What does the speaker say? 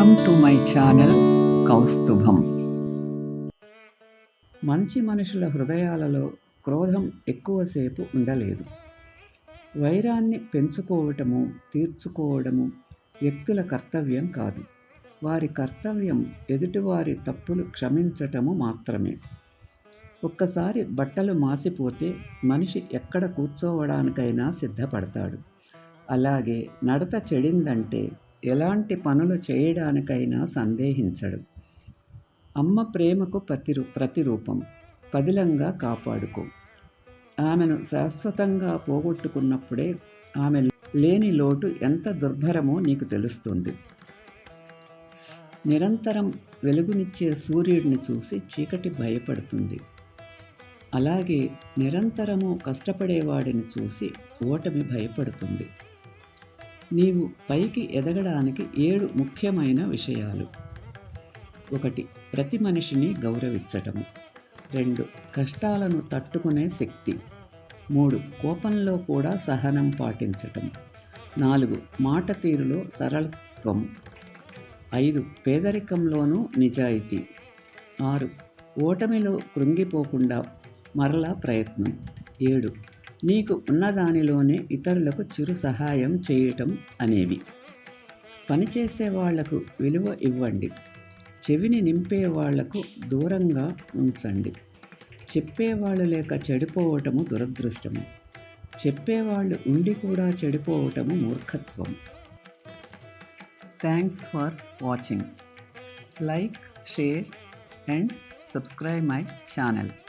Welcome to my channel Kaustubham. మంచి మనుషుల హృదయాలలో క్రోధం ఎక్కువసేపు ఉండలేదు. వైరాన్ని పెంచుకోవటము తీర్చుకోవడము వ్యక్తుల కర్తవ్యం కాదు. వారి కర్తవ్యం ఎదుటివారి తప్పులు క్షమించటము మాత్రమే. ఒక్కసారి బట్టలు మాసిపోతే మనిషి ఎక్కడ కూర్చోవడానికైనా సిద్ధపడతాడు. అలాగే నడత చెడిందంటే ఎలాంటి పనులు చేయడానికైనా సందేహించడు. అమ్మ ప్రేమకు ప్రతిరూ ప్రతిరూపం. పదిలంగా కాపాడుకో. ఆమెను శాశ్వతంగా పోగొట్టుకున్నప్పుడే ఆమె లేని లోటు ఎంత దుర్భరమో నీకు తెలుస్తుంది. నిరంతరం వెలుగునిచ్చే సూర్యుడిని చూసి చీకటి భయపడుతుంది. అలాగే నిరంతరము కష్టపడేవాడిని చూసి ఓటమి భయపడుతుంది. నీవు పైకి ఎదగడానికి ఏడు ముఖ్యమైన విషయాలు. ఒకటి ప్రతి మనిషిని గౌరవించటము. రెండు కష్టాలను తట్టుకునే శక్తి. మూడు కోపంలో కూడా సహనం పాటించటం నాలుగు మాట తీరులో సరళత్వం. ఐదు పేదరికంలోనూ నిజాయితీ. ఆరు ఓటమిలో కృంగిపోకుండా మరలా ప్రయత్నం. ఏడు నీకు ఉన్నదానిలోనే ఇతరులకు చిరు సహాయం చేయటం అనేవి. పనిచేసే వాళ్ళకు విలువ ఇవ్వండి. చెవిని నింపే వాళ్ళకు దూరంగా ఉంచండి. చెప్పేవాళ్ళు లేక చెడిపోవటము దురదృష్టము. చెప్పేవాళ్ళు ఉండి కూడా చెడిపోవటము మూర్ఖత్వం. Thanks for watching like share and subscribe my channel